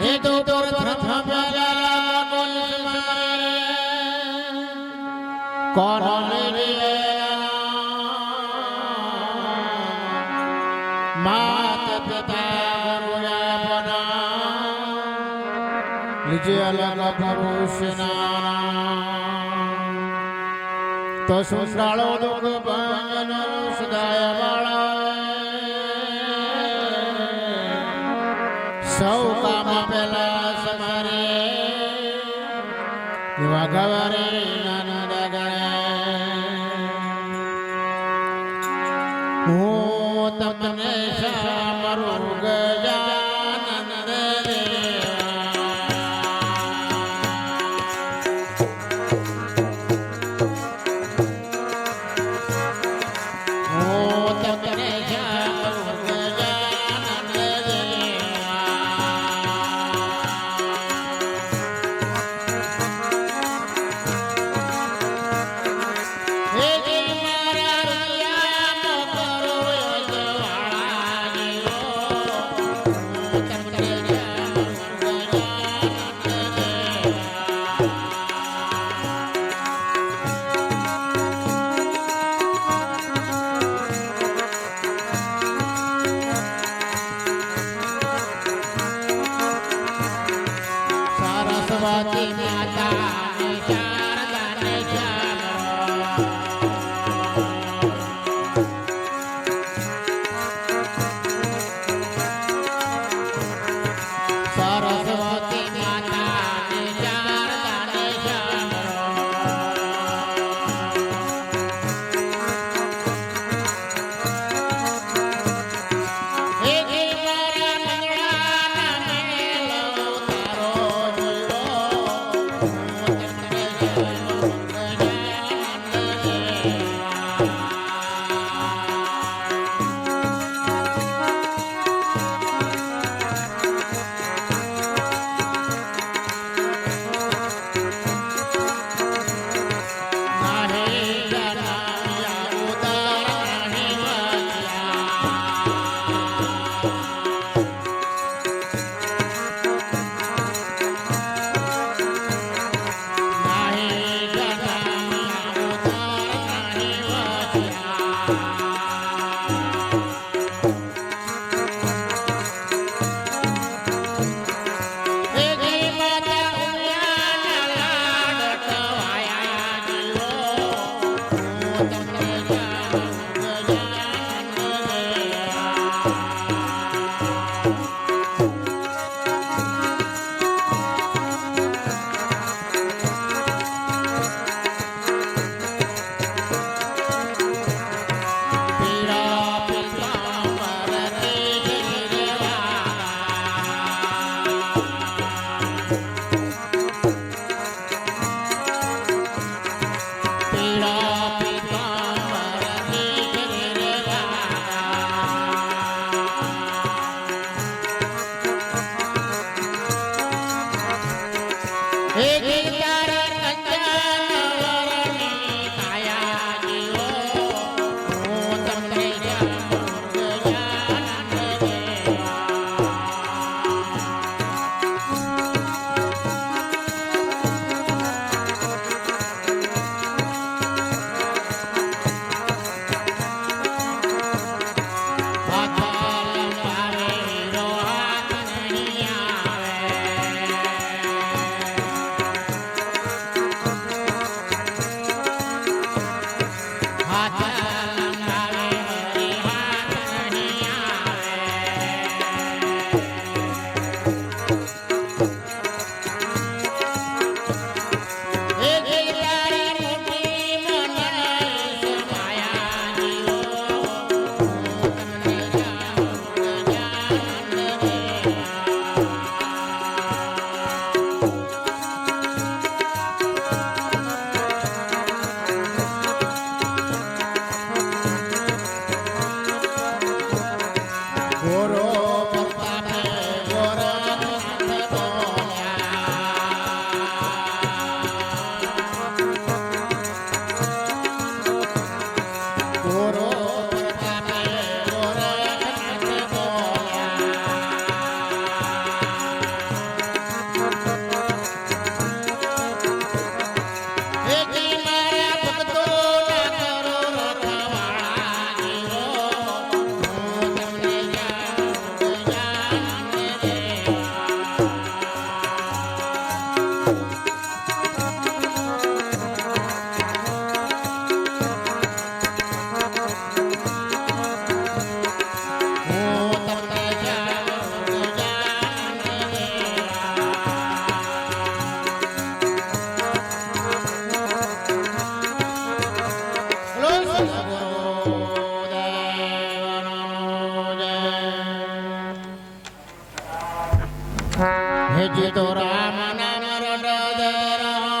হে তো তোর প্রথম মাত পিতা বনা নিজে অলগ পুরুষ না তো সুন্দ্রাল দুঃখ સૌ કામ પેલા સમારે એવા ગવારે હું તમને શામરું ગજાનંદ